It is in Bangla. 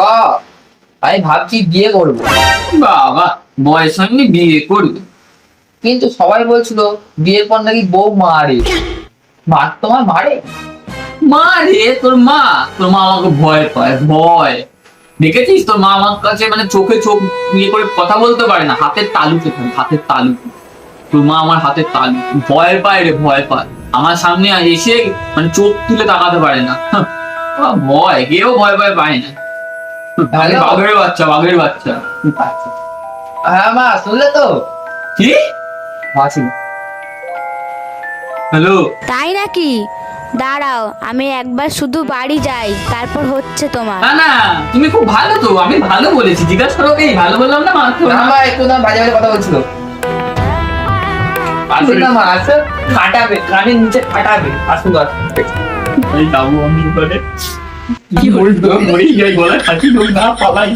বা আমি ভাবছি বিয়ে করব। বাবা বয়স হয়নি বিয়ে করবে? কিন্তু সবাই বলছিল বিয়ের পর নাকি বউ মারে। মা তোমার মারে? মা রে তোর মা? তোর মা আমাকে ভয় পায় ভয়। দেখেছিস? তোর মা আমার কাছে মানে চোখে চোখ ইয়ে করে কথা বলতে পারে না হাতের তালুতে থাকে, হাতের তালু। তোর মা আমার হাতের তালু। ভয় পায় রে ভয় পায়। আমার সামনে এসে মানে চোখ তুলে তাকাতে পারে না। ভয় কেউ ভয় ভয় পায় না। ভালো। বাঘের বাচ্চা বাঘের বাচ্চা। হ্যাঁ মা শুনলে তো? কি? মা হ্যালো। তাই নাকি? দাঁড়াও আমি একবার শুধু বাড়ি যাই তারপর হচ্ছে তোমার। না না তুমি খুব ভালো তো আমি ভালো বলেছি জিজ্ঞাসা করো কি ভালো বললাম না মাত্র না মা একটু না বাজে বাজে কথা বলছিল। আসুন না মা আসো ফাটাবে কানের নিচে ফাটাবে। আসুন আসুন। এই যাব আমি ওখানে কি বলতো মরেই যাই গলা খাঁচি লোক না পালাই।